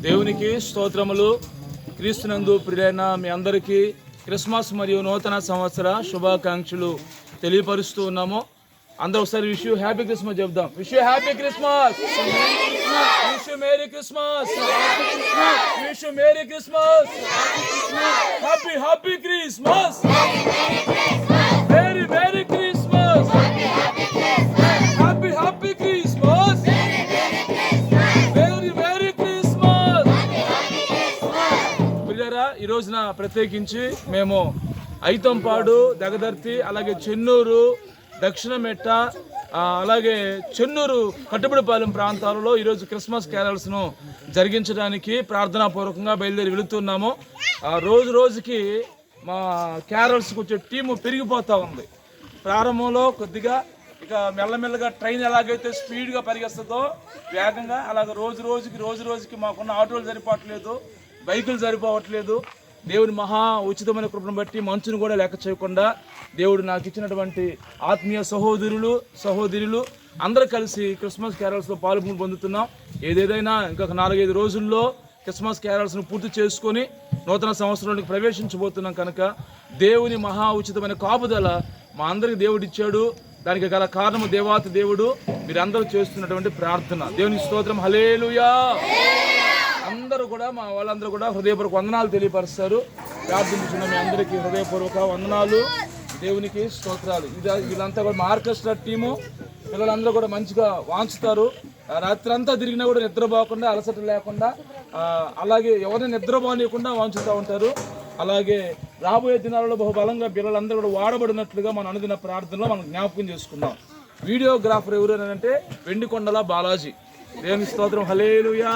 దేవునికి స్తోత్రములు. క్రీస్తునందు ప్రియులైన మీ అందరికీ క్రిస్మస్ మరియు నూతన సంవత్సర శుభాకాంక్షలు తెలియపరుస్తూ ఉన్నాము. అందరూ ఒకసారి విష్ యూ హ్యాపీ క్రిస్మస్ చెప్దాం. Wish you happy Christmas. Wish you merry Christmas. Wish you merry Christmas. Happy happy Christmas. ఈ రోజున ప్రత్యేకించి మేము ఐతంపాడు దగదర్తి అలాగే చెన్నూరు దక్షిణ మెట్ట అలాగే చెన్నూరు కట్టుబడిపాలెం ప్రాంతాలలో ఈరోజు క్రిస్మస్ క్యారల్స్ను జరిగించడానికి ప్రార్థనాపూర్వకంగా బయలుదేరి వెళుతున్నాము. రోజు రోజుకి మా క్యారల్స్కి వచ్చే టీము పెరిగిపోతూ ఉంది. ప్రారంభంలో కొద్దిగా ఇక మెల్లమెల్లగా ట్రైన్ ఎలాగైతే స్పీడ్గా పరిగెస్తుందో వేగంగా అలాగ రోజు రోజుకి రోజు రోజుకి మాకున్న ఆటోలు సరిపోవట్లేదు. బైకులు సరిపోవట్లేదు. దేవుడి మహా ఉచితమైన కృపను బట్టి మంచును కూడా లెక్క చేయకుండా దేవుడు నాకు ఇచ్చినటువంటి ఆత్మీయ సహోదరులు సహోదరులు అందరూ కలిసి క్రిస్మస్ క్యారల్స్లో పాల్గొని పొందుతున్నాం. ఏదేదైనా ఇంకొక నాలుగైదు రోజుల్లో క్రిస్మస్ క్యారల్స్ను పూర్తి చేసుకొని నూతన సంవత్సరంలోకి ప్రవేశించబోతున్నాం కనుక దేవుని మహా ఉచితమైన కాపుదల మా అందరికి దేవుడు ఇచ్చాడు. దానికి గల కారణము దేవాతి దేవుడు. మీరందరూ చేస్తున్నటువంటి ప్రార్థన. దేవుని స్తోత్రం. హలేలుయా అందరూ కూడా మా వాళ్ళందరూ కూడా హృదయపూర్వక వందనాలు తెలియపరుస్తారు. ప్రార్థించిన మీ అందరికీ హృదయపూర్వక వందనాలు. దేవునికి స్తోత్రాలు. ఇది వీళ్ళంతా కూడా మా ఆర్కెస్ట్రా టీము. పిల్లలందరూ కూడా మంచిగా వాంచుతారు. రాత్రంతా రాత్రి అంతా తిరిగినా కూడా నిద్రపోకుండా అలసట లేకుండా అలాగే ఎవరిని నిద్రపోనీయకుండా వాంచుతూ ఉంటారు. అలాగే రాబోయే దినాలలో బహుబలంగా పిల్లలందరూ కూడా వాడబడినట్లుగా మనం అనుదిన ప్రార్థనలో మనం జ్ఞాపకం చేసుకుందాం. వీడియోగ్రాఫర్ ఎవరు అంటే వెండికొండల బాలాజీ. దేవుని స్తోత్రం. హలేలుయా